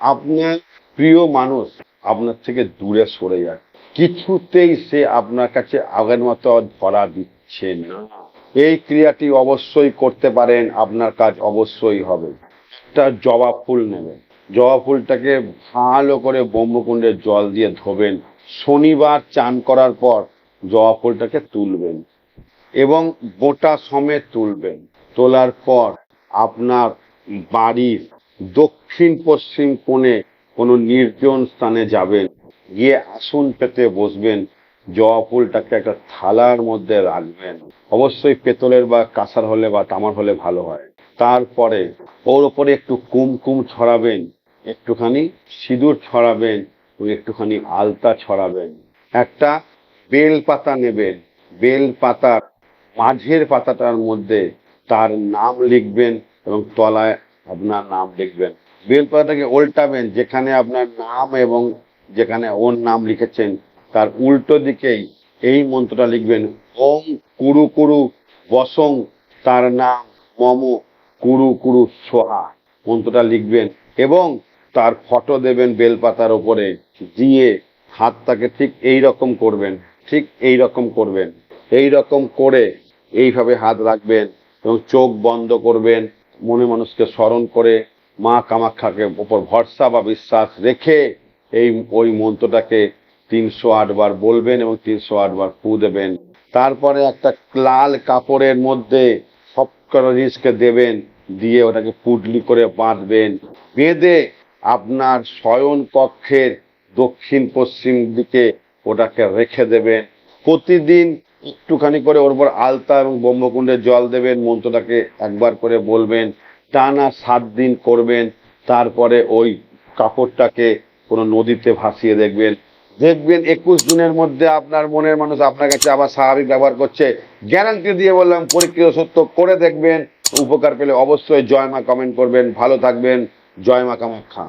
আপনার প্রিয় মানুষ আপনার থেকে দূরে সরে যায় কিছুতেই সে আপনার কাছে আগের মতো ধরা দিচ্ছে না। এই ক্রিয়াটি অবশ্যই করতে পারেন, আপনার কাজ অবশ্যই হবে। একটা জবা ফুল নেবেন। জবা ফুলটাকে ভালো করে ব্রহ্মকুণ্ডের জল দিয়ে ধোবেন। শনিবার চান করার পর জবা ফুলটাকে তুলবেন এবং গোটা সমেত তুলবেন। তোলার পর আপনার বাড়ির দক্ষিণ পশ্চিম কোণে কোনো নির্জন স্থানে যাবেন। গিয়ে আসন পেতে বসবেন। জবা ফুলটাকে একটা থালার মধ্যে রাখবেন। অবশ্যই পেতলের বা কাঁসার হলে বা তামার হলে ভালো হয়। তারপরে ওর ওপরে একটু কুমকুম ছড়াবেন। একটুখানি সিঁদুর ছড়াবেন ও একটুখানি আলতা ছড়াবেন। একটা বেল পাতা নেবেন। বেল পাতার মাঝের পাতাটার মধ্যে তার নাম লিখবেন এবং তলায় আপনার নাম লিখবেন। বেল পাতাটাকে উল্টাবেন, যেখানে আপনার নাম এবং যেখানে ওর নাম লিখেছেন, তার উল্টো দিকেই এই মন্ত্রটা লিখবেন, ওম কুরু কুরু বসং, তার নাম মম কুরু কুরু সোহা। মন্ত্রটা লিখবেন এবং তার ফটো দেবেন বেলপাতার ওপরে দিয়ে হাতটাকে ঠিক এই রকম করবেন, ঠিক এই রকম করবেন। এই রকম করে এইভাবে হাত রাখবেন এবং চোখ বন্ধ করবেন। মনে মানুষকে স্মরণ করে মা কামাখ্যাকে ওপর ভরসা বা বিশ্বাস রেখে এই, ওই মন্ত্রটাকে তিনশো আট বার বলবেন এবং তিনশো আট বার ফু দেবেন। তারপরে একটা লাল কাপড়ের মধ্যে সব কটা জিনিসকে দেবেন, দিয়ে ওটাকে পুটলি করে বাঁধবেন। বেঁধে আপনার শয়ন কক্ষের দক্ষিণ পশ্চিম দিকে ওটাকে রেখে দেবেন। প্রতিদিন একটুখানি করে ওর উপর আলতা এবং ব্রহ্মকুণ্ডের জল দেবেন, মন্ত্রটাকে একবার করে বলবেন, টানা সাত দিন করবেন, তারপরে ওই কাপড়টাকে কোনো নদীতে ভাসিয়ে দেখবেন। দেখবেন একুশ দিনের মধ্যে আপনার মনের মানুষ আপনার কাছে আবার স্বাভাবিক ব্যবহার করছে। গ্যারান্টি দিয়ে বললাম, পরীক্ষিত সত্য করে দেখবেন, উপকার পেলে অবশ্যই জয় মা কমেন্ট করবেন। ভালো থাকবেন, জয় মা কামাখ্যা।